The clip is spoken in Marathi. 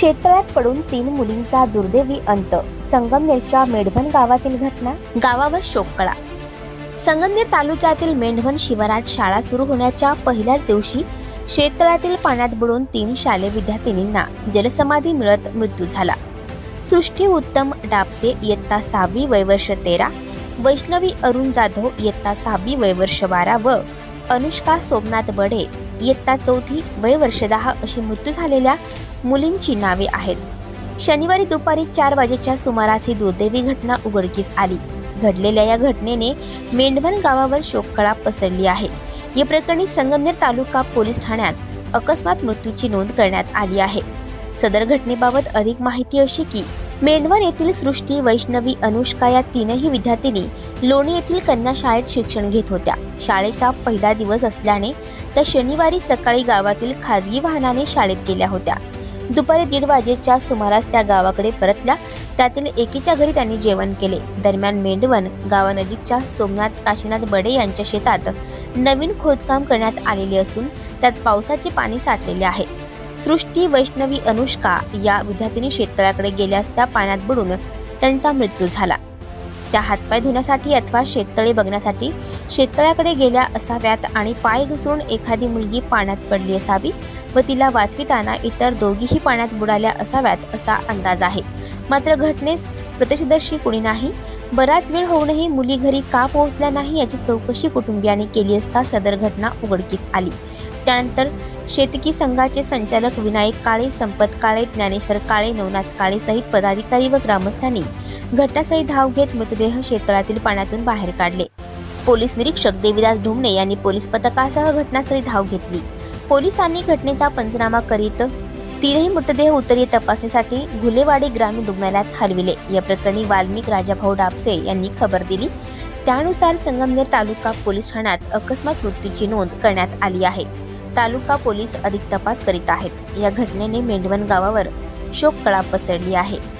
शेततळ्यात पडून तीन मुलींचा दुर्दैवी अंत. संगमनेरच्या मेढवन गावातील घटना. गावावर शोककळा संगमनेर तालुक्यातील मेंढवन शिवारात शाळा सुरू होण्याच्या पहिल्याच दिवशी शेततळ्यातील पाण्यात बुडून तीन शालेय विद्यार्थिनींना जलसमाधी मिळत मृत्यू झाला. सृष्टी उत्तम डापसे इयत्ता सहावी वयवर्ष तेरा वैष्णवी अरुण जाधव इयत्ता सहावी वयवर्ष बारा व अनुष्का सोमनाथ बढे इयत्ता चौथी वयवर्ष दहा अशी मृत्यू झालेल्या मुलींची नावे आहेत. शनिवारी दुपारी चार वाजेच्या सुमारास ही दुर्दैवी घटना उघडकीस आली. घडलेल्या या घटनेने मेंढवन गावावर शोककळा पसरली आहे. या प्रकरणी संगमनेर तालुका पोलीस ठाण्यात अकस्मात मृत्यूची नोंद करण्यात आली आहे. सदर घटनेबाबत अधिक माहिती अशी की मेंढवन येथील सृष्टी वैष्णवी अनुष्का या तीनही विद्यार्थिनी लोणी येथील कन्या शाळेत शिक्षण घेत होत्या. शाळेचा पहिला दिवस असल्याने त्या शनिवारी सकाळी गावातील खाजगी वाहनाने शाळेत गेल्या होत्या. दुपारी दीड वाजेच्या सुमारास त्या गावाकडे परतल्या. त्यातील एकीच्या घरी त्यांनी जेवण केले. दरम्यान मेंढवन गावानजीकच्या सोमनाथ काशीनाथ बडे यांच्या शेतात नवीन खोदकाम करण्यात आलेले असून त्यात पावसाचे पाणी साठलेले आहे. सृष्टी वैष्णवी अनुष्का या विद्यार्थिनी शेततळ्याकडे गेल्यास त्या पाण्यात बुडून त्यांचा मृत्यू झाला. त्या हातपाय धुण्यासाठी अथवा शेततळे बघण्यासाठी शेततळ्याकडे गेल्या असाव्यात आणि पाय घसरून एखादी मुलगी पाण्यात पडली असावी व तिला वाचविताना इतर दोघीही पाण्यात बुडाल्या असाव्यात असा अंदाज आहे. मात्र घटनेस प्रत्यक्षदर्शी कुणी नाही. बराच वेळ होऊनही मुली घरी का पोहोचल्या नाही याची चौकशी कुटुंबियांनी केली असता सदर घटना उघडकीस आली. त्यानंतर शेतकी संघाचे संचालक विनायक काळे संपत काळे ज्ञानेश्वर काळे नवनाथ काळे सहित पदाधिकारी व ग्रामस्थांनी घटनास्थळी धाव घेत मृतदेह शेततळातील पाण्यातून बाहेर काढले. पोलीस निरीक्षक देविदास ढुमणे यांनी पोलीस पथकासह घटनास्थळी धाव घेतली. पोलिसांनी घटनेचा पंचनामा करीत तीनही मृतदेह उत्तरीय तपासणीसाठी घुलेवाडी ग्रामीण रुग्णालयात हलविले. या प्रकरणी वाल्मिक राजाभाऊ डापसे यांनी खबर दिली. त्यानुसार संगमनेर तालुका पोलीस ठाण्यात अकस्मात मृत्यूची नोंद करण्यात आली आहे. तालुका पोलीस अधिक तपास करीत आहेत. या घटनेने मेंढवन गावावर शोककळा पसरली आहे.